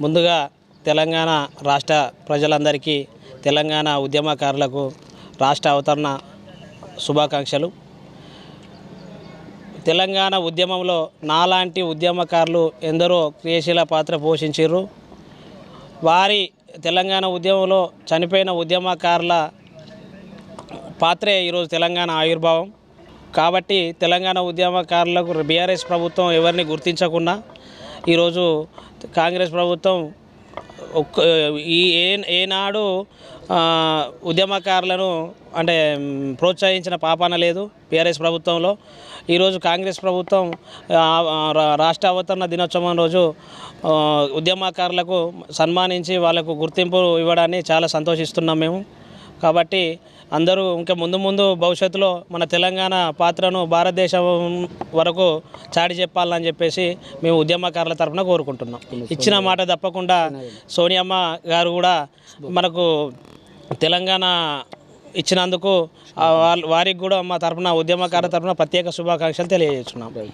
ముందుగా తెలంగాణ రాష్ట్ర ప్రజలందరికీ తెలంగాణ ఉద్యమకారులకు రాష్ట్ర అవతరణ శుభాకాంక్షలు. తెలంగాణ ఉద్యమంలో నాలాంటి ఉద్యమకారులు ఎందరో క్రియాశీల పాత్ర పోషించారు వారి తెలంగాణ ఉద్యమంలో చనిపోయిన ఉద్యమకారుల పాత్రే ఈరోజు తెలంగాణ ఆవిర్భావం. కాబట్టి తెలంగాణ ఉద్యమకారులకు బీఆర్ఎస్ ప్రభుత్వం ఎవరిని గుర్తించకుండా ఈరోజు కాంగ్రెస్ ప్రభుత్వం ఒక్క ఈ ఏ ఏనాడు ఉద్యమకారులను అంటే ప్రోత్సహించిన పాపాన లేదు పిఆర్ఎస్ ప్రభుత్వంలో. ఈరోజు కాంగ్రెస్ ప్రభుత్వం రా- రాష్ట్ర అవతరణ దినోత్సవం రోజు ఉద్యమకారులకు సన్మానించి వాళ్ళకు గుర్తింపు ఇవ్వడాన్ని చాలా సంతోషిస్తున్నాం మేము. కాబట్టి అందరూ ఇంకా ముందు ముందు భవిష్యత్తులో మన తెలంగాణ పాత్రను భారతదేశం వరకు చాటి చెప్పాలని చెప్పేసి మేము ఉద్యమకారుల తరఫున కోరుకుంటున్నాం. ఇచ్చిన మాట తప్పకుండా సోనియమ్మ గారు కూడా మనకు తెలంగాణ ఇచ్చినందుకు వాళ్ళ- వారికి కూడా మా తరఫున ఉద్యమకారుల తరఫున ప్రత్యేక శుభాకాంక్షలు తెలియజేస్తున్నాం.